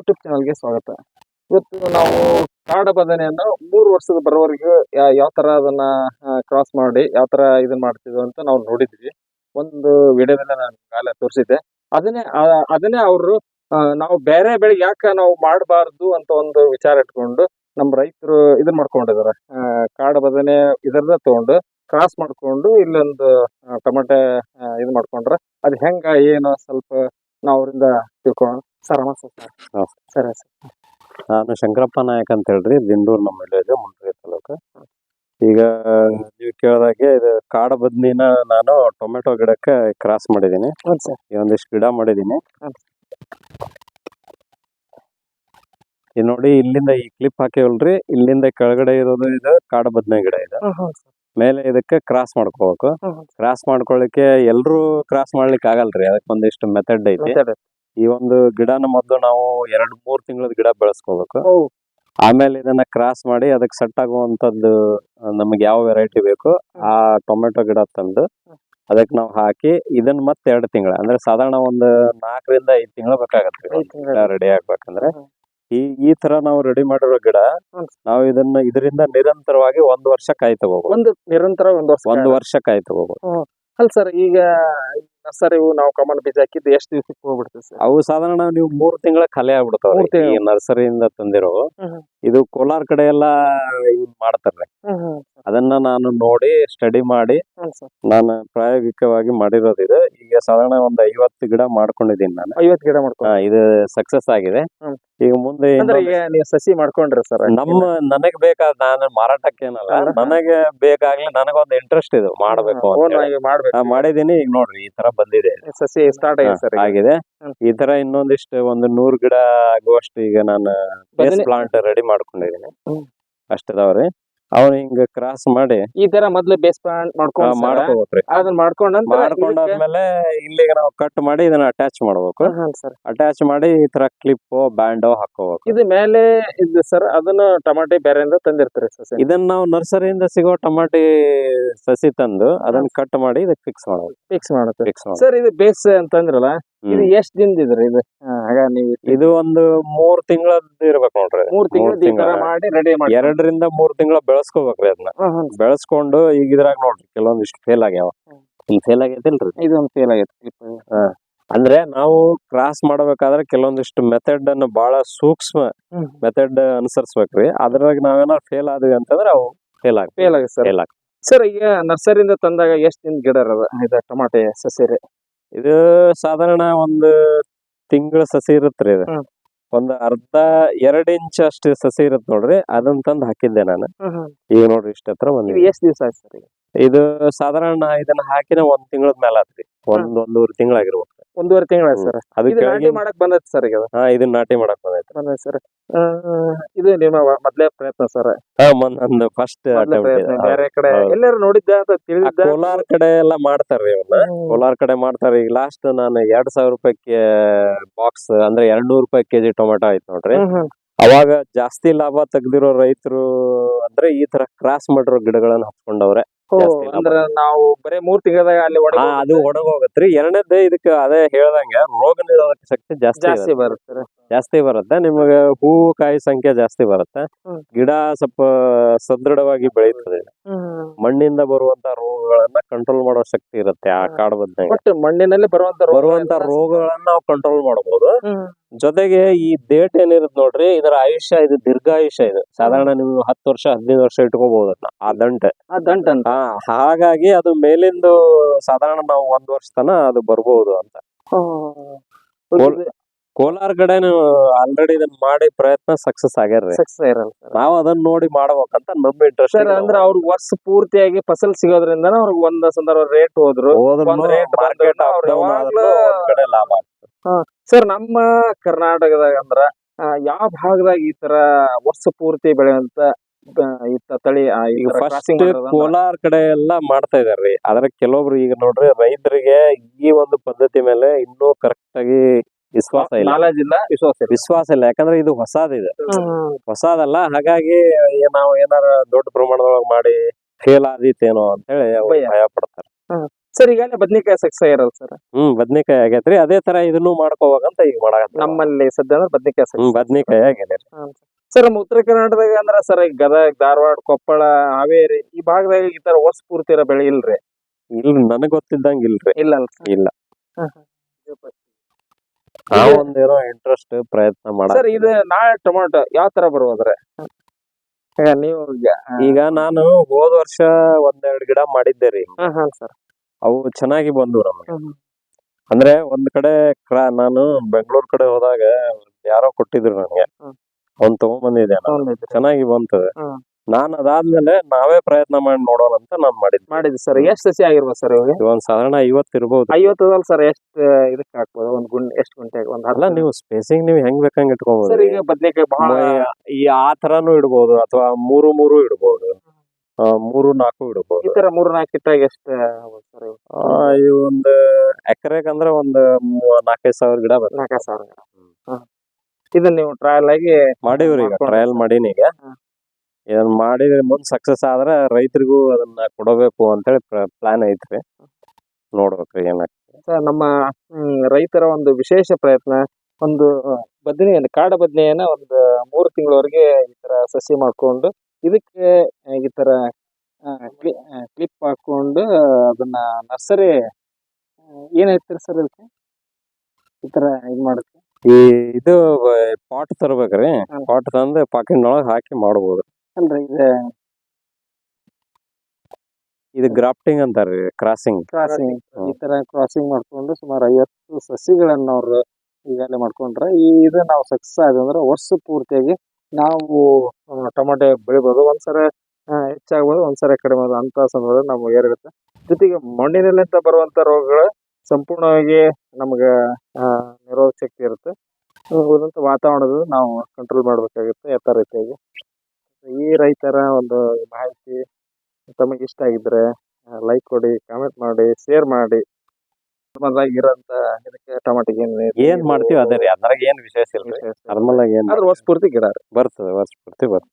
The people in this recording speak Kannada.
ಯೂಟ್ಯೂಬ್ ಚಾನಲ್ಗೆ ಸ್ವಾಗತ. ಇವತ್ತು ನಾವು ಕಾಡ ಬದನೆಯನ್ನು ಮೂರು ವರ್ಷದ ಬರೋವರೆಗೂ ಯಾವ ಥರ ಅದನ್ನ ಕ್ರಾಸ್ ಮಾಡಿ, ಯಾವ ಥರ ಇದನ್ನ ಮಾಡ್ತಿದ್ವು ಅಂತ ನಾವು ನೋಡಿದ್ವಿ. ಒಂದು ವಿಡಿಯೋದಲ್ಲಿ ನಾನು ಕಾಲ ತೋರಿಸಿದ್ದೆ. ಅದನ್ನೇ ಅದನ್ನೇ ಅವರು ನಾವು ಬೇರೆ ಬೆಳೆ ಯಾಕೆ ನಾವು ಮಾಡಬಾರ್ದು ಅಂತ ಒಂದು ವಿಚಾರ ಇಟ್ಕೊಂಡು ನಮ್ಮ ರೈತರು ಇದನ್ನ ಮಾಡ್ಕೊಂಡಿದ್ದಾರೆ ಕಾಡ ಬದನೆ ಇದರದ ತಗೊಂಡು ಕ್ರಾಸ್ ಮಾಡ್ಕೊಂಡು ಇಲ್ಲೊಂದು ಟೊಮೆಟೊ ಇದು ಮಾಡ್ಕೊಂಡ್ರೆ ಅದು ಹೆಂಗ, ಏನು ಸ್ವಲ್ಪ ನಾವು ಅವರಿಂದ ತಿಳ್ಕೊಳ್ಳೋಣ ಸರ್ ನಮಸ್ತೆ ಸರ್. ಸರಿ ಸರ್. ನಾನು ಶಂಕರಪ್ಪ ನಾಯಕ್ ಅಂತ ಹೇಳ್ರಿ ದಿಂಡೂರ್ ನಮ್ಮ ವಿಲೇಜ್ ಮುಂಡ್ರಿ ತಾಲೂಕು. ಈಗ ನೀವು ಕೇಳಿದಾಗೆ ಇದು ಕಾಡ ಬದ್ನಿನ ನಾನು ಟೊಮೆಟೊ ಗಿಡಕ್ಕೆ ಕ್ರಾಸ್ ಮಾಡಿದ್ದೀನಿ. ಹೌದು ಸರ್. ಈ ಒಂದಿಷ್ಟು ಗಿಡ ಮಾಡಿದ್ದೀನಿ. ಈ ನೋಡಿ ಇಲ್ಲಿಂದ ಈ ಕ್ಲಿಪ್ ಹಾಕಿವಲ್ರಿ ಇಲ್ಲಿಂದ ಕೆಳಗಡೆ ಇರೋದು ಇದು ಕಾಡ ಬದ್ನೆ ಗಿಡ ಇದೆ. ಮೇಲೆ ಇದಕ್ಕೆ ಕ್ರಾಸ್ ಮಾಡ್ಕೋಬೇಕು. ಕ್ರಾಸ್ ಮಾಡ್ಕೊಳ್ಳಿಕ್ಕೆ ಎಲ್ಲರೂ ಕ್ರಾಸ್ ಮಾಡ್ಲಿಕ್ಕೆ ಆಗಲ್ರಿ ಅದಕ್ಕೆ ಒಂದಿಷ್ಟು ಮೆಥಡ್ ಐತಿ. ಈ ಒಂದು ಗಿಡನ ಮೊದಲು ನಾವು ಎರಡ್ ಮೂರ್ ತಿಂಗಳದ ಗಿಡ ಬೆಳೆಸ್ಕೋಬೇಕು. ಆಮೇಲೆ ಇದನ್ನ ಕ್ರಾಸ್ ಮಾಡಿ ಅದಕ್ಕೆ ಸೆಟ್ ಆಗುವಂತದ್ದು ನಮಗೆ ಯಾವ ವೆರೈಟಿ ಬೇಕು ಆ ಟೊಮೆಟೊ ಗಿಡ ತಂದು ಅದಕ್ಕೆ ನಾವು ಹಾಕಿ ಇದನ್ನ ಮತ್ತೆ ಎರಡು ತಿಂಗಳ ಅಂದ್ರೆ ಸಾಧಾರಣ ಒಂದು ನಾಲ್ಕರಿಂದ ಐದು ತಿಂಗಳು ಬೇಕಾಗತ್ತೆ ರೆಡಿ ಆಗ್ಬೇಕಂದ್ರೆ. ಈ ಈ ತರ ನಾವು ರೆಡಿ ಮಾಡಿರೋ ಗಿಡ. ನಾವು ಇದನ್ನ ಇದರಿಂದ ನಿರಂತರವಾಗಿ ಒಂದ್ ವರ್ಷ ಕಾಯಿ ತಗೋಬಹುದು ಒಂದು ನಿರಂತರ ಒಂದು ವರ್ಷ ಒಂದ್ ವರ್ಷ ಕಾಯಿ ತಗೋಬಹುದು ಅಲ್ಲ ಸರ್ ಈಗ ನರ್ಸರಿ ನಾವು ಕಾಮನ್ ಬೀಜ ಹಾಕಿದ್ದು ಎಷ್ಟು ದಿವಸಕ್ಕೆ ಹೋಗ್ಬಿಡ್ತೀವಿ ಸರ್ ಅವು ಸಾಧಾರಣ ನೀವು ಮೂರ್ ತಿಂಗಳ ಖಾಲಿ ಆಗ್ಬಿಡ್ತಾವ ಮೂರ್ ತಿಂಗ್ಳು. ಈ ನರ್ಸರಿಯಿಂದ ತಂದಿರೋ ಹ್ಮ್. ಇದು ಕೋಲಾರ ಕಡೆ ಎಲ್ಲ ಇದ್ ಮಾಡ್ತಾರೆ ಅದನ್ನ ನಾನು ನೋಡಿ ಸ್ಟಡಿ ಮಾಡಿ ನಾನು ಪ್ರಾಯೋಗಿಕವಾಗಿ ಮಾಡಿರೋದು ಇದು. ಈಗ ಸಾಧಾರಣ ಒಂದ್ ಐವತ್ತು ಗಿಡ ಮಾಡ್ಕೊಂಡಿದ್ದೀನಿ ನಾನು. ಐವತ್ತು ಗಿಡ ಮಾಡ್ಕೊಂಡು ಇದು ಸಕ್ಸಸ್ ಆಗಿದೆ. ಹ್ಮ್. ಈಗ ಮುಂದೆ ಅಂದ್ರೆ ಇನ್ನೊಂದ್- ಈಗ ನೀವು ಸಸಿ ಮಾಡ್ಕೊಂಡ್ರಿ ಸರ್ ನಮ್ಮ ನನಗ್ ಬೇಕಾದ ನಾನು ಮಾರಾಟಕ್ಕೆ ಏನಲ್ಲ ನನಗೆ ಬೇಕಾಗ್ಲಿ ನನಗೊಂದು ಇಂಟ್ರೆಸ್ಟ್ ಇದು ಮಾಡ್ಬೇಕು ಅಂತ ಹೇಳಿ. ಮಾಡ್ಬೇಕು. ಆ, ಮಾಡಿದೀನಿ. ಈಗ ನೋಡ್ರಿ ಈ ತರ ಬಂದಿದೆ. ಸಸಿ ಸ್ಟಾರ್ಟ್ ಆಗಿದೆ ಸರ್ ಆಗಿದೆ. ಈ ತರ ಇನ್ನೊಂದಿಷ್ಟು ಒಂದು ನೂರ್ ಗಿಡ ಆಗುವಷ್ಟು ಈಗ ನಾನು ಪ್ಲಾಂಟ್ ರೆಡಿ ಮಾಡ್ಕೊಂಡಿದ್ದೀನಿ. ಅಷ್ಟದಾವ್ರಿ ಅವ್ನ ಹಿಂಗ ಕ್ರಾಸ್ ಮಾಡಿ ಈ ತರ ಮೊದ್ಲು ಬೇಸ್ ಪ್ಲಾಂಟ್ ಮಾಡ್ಕೊಂಡು ಮಾಡ್ಕೋಬೇಕ್ರಿ. ಅದನ್ನ ಮಾಡ್ಕೊಂಡ್ ಮಾಡ್ಕೊಂಡಾದ್ಮೇಲೆ ಇಲ್ಲಿಗೆ ನಾವು ಕಟ್ ಮಾಡಿ ಇದನ್ನ ಅಟ್ಯಾಚ್ ಮಾಡ್ಬೇಕು. ಸರ್. ಅಟ್ಯಾಚ್ ಮಾಡಿ ಈ ತರ ಕ್ಲಿಪ್ ಬ್ಯಾಂಡೋ ಹಾಕೋಬೇಕು. ಇದು ಮೇಲೆ ಇದು ಸರ್ ಅದನ್ನ ಟಮಾಟಿ ಬೇರೆಯಿಂದ ತಂದಿರ್ತಾರೆ ಸಸಿ ಇದನ್ನ ನಾವು ನರ್ಸರಿಯಿಂದ ಸಿಗೋ ಟಮಾಟಿ ಸಸಿ ತಂದು ಅದನ್ನ ಕಟ್ ಮಾಡಿ ಇದಕ್ಕೆ ಫಿಕ್ಸ್ ಮಾಡ್ಬೇಕು. ಫಿಕ್ಸ್ ಮಾಡ್ಬೇಕು. ಸರ್ ಇದು ಬೇಸ್ ಅಂತಂದ್ರಲ್ಲ ಇದು. ಎಷ್ಟ್ ದಿನದ ಇದ್ರಿ ಇದು ಹಾ, ಆಗ ನೀವು ಇದು ಒಂದು ಮೂರ್ ತಿಂಗಳದ್ದು ಇರ್ಬೇಕು ನೋಡ್ರಿ. ಮೂರ್ ತಿಂಗಳು. ಮಾಡಿ ರೆಡಿ ಮಾಡಿ ಎರಡರಿಂದ ಮೂರ್ ತಿಂಗಳ ಬೆಳೆಸ್ಕೋಬೇಕ್ರಿ ಅದನ್ನ. ಬೆಳೆಸ್ಕೊಂಡು ಈಗ ಇದ್ರಾಗ ನೋಡ್ರಿ ಕೆಲವೊಂದಿಷ್ಟು ಫೇಲ್ ಆಗ್ಯಾವ. ಇಲ್ಲಿ ಫೇಲ್ ಆಗೈತಿಲ್ರಿ? ಇದೊಂದು ಫೇಲ್ ಆಗೈತಿ. ಅಂದ್ರೆ ನಾವು ಕ್ರಾಸ್ ಮಾಡಬೇಕಾದ್ರೆ ಕೆಲವೊಂದಿಷ್ಟು ಮೆಥಡ್ ಅನ್ನು ಬಹಳ ಸೂಕ್ಷ್ಮ ಮೆಥಡ್ ಅನುಸರಿಸ್ಬೇಕ್ರಿ. ಅದ್ರಾಗ ನಾವೇನಾದ್ರು ಫೇಲ್ ಆದ್ವಿ ಅಂತಂದ್ರೆ ಅವು ಫೇಲ್ ಆಗ ಫೇಲ್ ಆಗ ಸರ್. ಫೇಲ್ ಆಗ ಸರ್ ಈಗ ನರ್ಸರಿಯಿಂದ ತಂದಾಗ ಎಷ್ಟು ದಿನ ಗಿಡ ಇರೋದು ಇದು ಟಮಾಟೆ ಸಸಿ ರೀ ಇದು ಸಾಧಾರಣ ಒಂದು ತಿಂಗಳ ಸಸಿ ಇರುತ್ತೆ ಇದು. ಹ್ಮ್. ಒಂದ್ ಅರ್ಧ ಎರಡ್ ಇಂಚ್ ಅಷ್ಟು ಸಸಿ ಇರುತ್ತೆ ನೋಡ್ರಿ ಅದನ್ನ ತಂದ್ ಹಾಕಿದ್ದೆ ನಾನು. ಈಗ ನೋಡ್ರಿ ಇಷ್ಟ ಹತ್ರ ಇದು ಬಂದಿದೆ ಎಷ್ಟ್ ದಿವಸ ಆಯ್ತು ಸರ್ ಇದು ಸಾಧಾರಣ ಇದನ್ನ ಹಾಕಿನ ಒಂದ್ ತಿಂಗಳದ ಮೇಲೆ ಆತ್ರಿ. ಒಂದ್ ಒಂದೂವರೆ ತಿಂಗಳಾಗಿರ್ಬೇಕು ಒಂದೂವರೆ ತಿಂಗಳ ಸರ್. ಅದಕ್ಕೆ ನಾಟಿ ಮಾಡಕ್ ಬಂದೈತಿ ಸರ್ ಈಗ. ಹಾ ಇದನ್ನ ನಾಟಿ ಮಾಡಕ್ ಬಂದೈತೆ. ಬಂದೈತಿ ಸರ್. ಇದು ನಿಮ್ಮ ಮೊದ್ಲೇ ಪ್ರಯತ್ನ ಸರ್. ಹಾ ನಂದು ಫಸ್ಟ್ ಬೇರೆ ಕಡೆ. ಎಲ್ಲಾರು ನೋಡಿದ್ದ ಅಂತ ತಿಳಿದ ಕೋಲಾರ ಕಡೆ ಎಲ್ಲ ಮಾಡ್ತಾರ್ರಿ ಇವನ್ನ ಕೋಲಾರ ಕಡೆ ಮಾಡ್ತಾರೆ. ಈಗ ಲಾಸ್ಟ್ ನಾನು ಎರಡ್ ಸಾವಿರ ರೂಪಾಯಿ ಬಾಕ್ಸ್ ಅಂದ್ರೆ ಎರಡ್ ನೂರ್ ರೂಪಾಯಿ ಕೆಜಿ ಟೊಮೆಟೊ ಆಯ್ತು ನೋಡ್ರಿ. ಅವಾಗ ಜಾಸ್ತಿ ಲಾಭ ತೆಗ್ದಿರೋ ರೈತರು ಅಂದ್ರೆ ಈ ತರ ಕ್ರಾಸ್ ಮಾಡಿರೋ ಗಿಡಗಳನ್ನ ಹಚ್ಕೊಂಡವ್ರೆ. ಅಂದ್ರ ನಾವು ಬರೇ ಮೂರ್ ತಿಂಗಳದಾಗ ಅಲ್ಲಿ ಒಣ ಹಾ ಅದು ಒಣಗೋಗತ್ರಿ ಎರಡನೇದೇ ಇದಕ್ಕ ಅದೇ ಹೇಳ್ದಂಗ ರೋಗ ನಿರೋಧಕ ಶಕ್ತಿ ಜಾಸ್ತಿ ಜಾಸ್ತಿ. ಬರುತ್ತೆ. ಜಾಸ್ತಿ ಬರುತ್ತೆ. ನಿಮಗೆ ಹೂವು ಕಾಯಿ ಸಂಖ್ಯೆ ಜಾಸ್ತಿ ಬರುತ್ತೆ. ಗಿಡ ಸ್ವಲ್ಪ ಸದೃಢವಾಗಿ ಬೆಳೀತದೆ ಮಣ್ಣಿಂದ ಬರುವಂತ ರೋಗಗಳನ್ನ ಕಂಟ್ರೋಲ್ ಮಾಡೋ ಶಕ್ತಿ ಇರುತ್ತೆ ಆ ಕಾಡ ಬದ್ನಾಗ ಮಣ್ಣಿನಲ್ಲಿ ಬರುವಂತ ಬರುವಂತ ರೋಗಗಳನ್ನ ನಾವು ಕಂಟ್ರೋಲ್ ಮಾಡಬಹುದು. ಜೊತೆಗೆ ಈ ಡೇಟ್ ಏನಿರುತ್ತೆ ನೋಡ್ರಿ ಇದರ ಆಯುಷ್ಯ ಇದು ದೀರ್ಘಾಯುಷ್ಯ ಇದು. ಸಾಧಾರಣ ನೀವು ಹತ್ತು ವರ್ಷ ಹದಿನೈದು ವರ್ಷ ಇಟ್ಕೋಬಹುದು ಅದನ್ನ ಆ ದಂಟೆ. ಆ ದಂಟ್ ಅಂತ ಹಾ ಹಾಗಾಗಿ ಅದು ಮೇಲಿಂದು ಸಾಧಾರಣ ನಾವು ಒಂದ್ ವರ್ಷ ತನ ಅದು ಬರ್ಬಹುದು ಅಂತ. ಕೋಲ್- ಕೋಲಾರ ಕಡೆ ಆಲ್ರೆಡಿ ಇದನ್ನ ಮಾಡಿ ಪ್ರಯತ್ನ ಸಕ್ಸಸ್ ಆಗ್ಯಾರ ನಾವು ಅದನ್ನ ನೋಡಿ ಮಾಡ್ಬೇಕಂತ ನಮ್ಮ ಇಂಟ್ರೆಸ್ಟ್ ಸರ್ ಅಂದ್ರೆ ಅವ್ರಿಗೆ ವರ್ಷ ಪೂರ್ತಿಯಾಗಿ ಫಸಲ್ ಸಿಗೋದ್ರಿಂದ ಅವ್ರಿಗೆ ಒಂದ್ ಸಂದರ್ಭ ರೇಟ್ ಹೋದ್ರು. ಒಂದ್ rate ಮಾರ್ಕೆಟ್ ಬಂದ್ರೆ ಅವ್ರು ಯಾವಾಗ್ಲೂ- ಕಡೆ ಲಾಭ ಆಗ್ತದೆ. ಸರ್ ನಮ್ಮ ಕರ್ನಾಟಕದಾಗ ಅಂದ್ರ ಯಾವ ಭಾಗದಾಗ ಈ ತರ ವರ್ಷ ಪೂರ್ತಿ ಬೆಳೆಯುವಂತ ಇತ್ತ ತಳಿ ಈಗ ಫಸ್ಟ್ ಕೋಲಾರ ಕಡೆ ಎಲ್ಲಾ ಮಾಡ್ತಾ ಇದಾರ್ರಿ ಆದ್ರೆ ಕೆಲವೊಬ್ರು ಈಗ ನೋಡ್ರಿ ರೈತರಿಗೆ ಈ ಒಂದು ಪದ್ಧತಿ ಮೇಲೆ ಇನ್ನೂ ಕರೆಕ್ಟ್ ಆಗಿ ವಿಶ್ವಾಸ ಇಲ್ಲ. ಇಲ್ಲ ವಿಶ್ವಾಸ ಇಲ್ಲ. ವಿಶ್ವಾಸ ಇಲ್ಲ. ಯಾಕಂದ್ರೆ ಇದು ಹೊಸದಿದೆ ಹೊಸದಲ್ಲ ಹಾಗಾಗಿ ನಾವು ಏನಾರ ದೊಡ್ಡ ಪ್ರಮಾಣದೊಳಗ ಮಾಡಿ ಫೇಲ್ ಆದೀತೇನೋ ಅಂತ ಹೇಳಿ ಭಯ. ಪಡ್ತಾರೆ. ಸರ್ ಈಗ ಬದ್ನೆಕಾಯಿ ಸಕ್ಸಸ್ ಆಗಿರಲ್ಲ ಸರ್ ಹ್ಮ್ ಬದ್ನೆಕಾಯಿ ಆಗೈತ್ರಿ. ಅದೇ ತರ ಇದನ್ನು ಮಾಡ್ಕೋಬೇಕಂತ ಈಗ ಮಾಡಕತ್ತ ನಮ್ಮಲ್ಲಿ ಸದ್ಯ ಅಂದ್ರೆ ಬದ್ನೆಕಾಯಿ ಹ್ಮ್ ಸಕ್ಸಸ್ ಬದ್ನಿಕಾಯಿ ಆಗಿದೆ. ಸರ್ ನಮ್ಮ ಉತ್ತರ ಕರ್ನಾಟಕದಾಗ ಅಂದ್ರ ಸರ್ ಈಗ ಗದಗ ಧಾರವಾಡ ಕೊಪ್ಪಳ ಹಾವೇರಿ ಈ ಭಾಗದಾಗ ಈ ತರ ವರ್ಷ ಪೂರ್ತಿ ಇರೋ ಬೆಳೆ ಇಲ್ರಿ? ಇಲ್ಲ ನನಗ್ ಗೊತ್ತಿದ್ದಂಗ ಇಲ್ರಿ. ಇಲ್ಲ ಇಲ್ಲ. ಆ ಒಂದೇನೋ ಇಂಟ್ರೆಸ್ಟ್ ಪ್ರಯತ್ನ ಮಾಡ ಸರ್ ಇದು ನಾಳೆ ಟೊಮಾಟೊ ಯಾವ ತರ ಬರ್ಬೋದ್ರಿ ಈಗ ನೀವು ಈಗ- ನಾನು ಹೋದ ವರ್ಷ ಒಂದೆರಡು ಗಿಡ ಮಾಡಿದ್ದೆ ರೀ. ಸರ್ ಅವು ಚೆನ್ನಾಗಿ ಬಂದವು ನಮಗೆ. ಅಂದ್ರೆ ಒಂದ್ ಕಡೆ ಕ್ರಾ ನಾನು ಬೆಂಗಳೂರ್ ಕಡೆ ಹೋದಾಗ ಯಾರೋ ಕೊಟ್ಟಿದ್ರು ನನಗೆ. ಅವ್ನ್ ತಗೊಂಬಂದಿದ್ದೆ ಚೆನ್ನಾಗಿ ಬಂತು. ನಾನ್ ಅದಾದ್ಮೇಲೆ ನಾವೇ ಪ್ರಯತ್ನ ಮಾಡಿ ನೋಡೋಣ ಅಂತ ನಾನ್ ಮಾಡಿದ್ ಮಾಡಿದ್ವಿ ಸರ್. ಎಷ್ಟ್ ಸಸಿ ಆಗಿರ್ಬೋದು ಸರ್ ಇವಾಗ? ಒಂದ್ ಸಾಧಾರಣ ಐವತ್ ಇರ್ಬೋದು. ಐವತ್ತು ಅದಲ್ಲ ಸರ್ ಎಷ್ಟ್ ಇದಕ್ಕೆ ಹಾಕ್ಬೋದು? ಒಂದ್ ಗುಂಡ್ ಎಷ್ಟ್ ಗುಂಟೆ ಒಂದ್ ಅಲ್ಲ ನೀವು ಸ್ಪೇಸಿಂಗ್ ನೀವು ಹೆಂಗ್ ಬೇಕಂಗ್ ಇಟ್ಕೊಬೋದು? ಸರ್ ಈಗ ಬದ್ನೆಕಾಯಿ ಬಹಳ ಈ ಆ ತರಾನು ಇಡ್ಬೋದು ಅಥವಾ ಮೂರು ಮೂರು ಇಡ್ಬೋದು. ಮೂರು ನಾಲ್ಕು ಈ ಇಡ್ಬೋದು ತರ ಮೂರ್ ನಾಲ್ಕು ಇಟ್ಟಾಗ ಎಷ್ಟು ಸರ್ ಇವು? ಒಂದು ಎಕರೆಕ್ ಅಂದ್ರೆ ಒಂದ್ ಮೂ- ನಾಲ್ಕೈದು ಸಾವಿರ ಗಿಡ ಬರ್ತದೆ. ನಾಲ್ಕು ಸಾವಿರ ಇದನ್ನ ನೀವು ಟ್ರಯಲ್ ಆಗಿ ಮಾಡಿವ್ರಿ ಈಗ ಮಾಡ್ಕೊಂಡು ಟ್ರಯಲ್ ಮಾಡೀನಿ ಈಗ. ಇದನ್ನ ಮಾಡಿ ಮುಂದ್ ಸಕ್ಸಸ್ ಆದ್ರೆ ರೈತರಿಗೂ ಅದನ್ನ ಕೊಡಬೇಕು ಅಂತೇಳಿ ಪ್ಲಾನ್ ಐತ್ರಿ. ನೋಡ್ಬೇಕ್ರಿ ಸರ್ ನಮ್ಮ ಹ್ಮ್, ರೈತರ ಒಂದು ವಿಶೇಷ ಪ್ರಯತ್ನ ಒಂದು ಬದನೆಯನ್ನು ಕಾಡ ಬದನೆಯನ್ನ ಒಂದು ಮೂರು ತಿಂಗಳವರೆಗೆ ಈ ತರ ಸಸಿ ಮಾಡ್ಕೊಂಡು ಇದಕ್ಕೆ ಈ ತರ ಕ್ಲಿಪ್ ಹಾಕೊಂಡು ಅದನ್ನ ನರ್ಸರಿ ಏನ್ ಹೇಳ್ತೀರಿ ಸರ್ ಇದಕ್ಕೆ? ಈ ತರ ಇದು ಮಾಡುತ್ತೆ ಈ ಇದು ಪಾಟ್ ತರ್ಬೇಕ್ರಿ. ಪಾಟ್ ತಂದು ಪಾಕೆಟ್ ಒಳಗ್ ಹಾಕಿ ಮಾಡ್ಬೋದು. ಅಲ್ರಿ ಇದು ಇದು ಗ್ರಾಫ್ಟಿಂಗ್ ಅಂತಾರೆ ಕ್ರಾಸಿಂಗ್. ಕ್ರಾಸಿಂಗ್. ಈ ತರ ಕ್ರಾಸಿಂಗ್ ಮಾಡ್ಕೊಂಡು ಸುಮಾರು ಐವತ್ತು ಸಸಿಗಳನ್ನ ಅವ್ರು ಈಗಾಗಲೇ ಮಾಡ್ಕೊಂಡ್ರೆ. ಈ ಇದು ನಾವು ಸಕ್ಸಸ್ ಆದಂದ್ರೆ ವರ್ಷ ಪೂರ್ತಿಯಾಗಿ ನಾವು ಟೊಮೆಟೊ ಬೆಳಿಬೋದು. ಒಂದ್ಸರ ಆ, ಹೆಚ್ಚಾಗ್ಬೋದು ಒಂದ್ಸರ ಕಡಿಮೆ ಆಗೋದು ಅಂತ ಸಂದರ್ಭದಲ್ಲಿ ನಮ್ಗೆ ಏರಿರುತ್ತೆ ಜೊತೆಗೆ ಮಣ್ಣಿನಲ್ಲಿಂದ ಬರುವಂತ ರೋಗಗಳು ಸಂಪೂರ್ಣವಾಗಿ ನಮ್ಗೆ ನಿರೋಧ ನಿರೋಧಕ ಶಕ್ತಿ ಇರುತ್ತೆ. ಉಳಿದಂತ ವಾತಾವರಣದಲ್ಲಿ ನಾವು ಕಂಟ್ರೋಲ್ ಮಾಡಬೇಕಾಗುತ್ತೆ ಯಥಾ ರೀತಿಯಾಗಿ. ಈ ರೈತರ ಒಂದು ಮಾಹಿತಿ ತಮಗಿಷ್ಟ ಆಗಿದ್ರೆ ಲೈಕ್ ಕೊಡಿ ಕಾಮೆಂಟ್ ಮಾಡಿ ಶೇರ್ ಮಾಡಿ. ನಾರ್ಮಲ್ ಇರೋಂತ ಇದಕ್ಕೆ ಟೊಮೆಟೊಗೆ ಏನ್ ಮಾಡ್ತೀವಿ ಅದೇ ರೀ ಅದ್ರಾಗ ಏನ್ ವಿಶೇಷ ಇಲ್ಲ. ನಾರ್ಮಲ್ ಆಗಿ ಏನ್ ಅದ್ರ ವರ್ಷ ಪೂರ್ತಿ ಗಿಡ ರೀ. ಬರ್ತದೆ ವರ್ಷ ಪೂರ್ತಿ ಬರ್ತದೆ.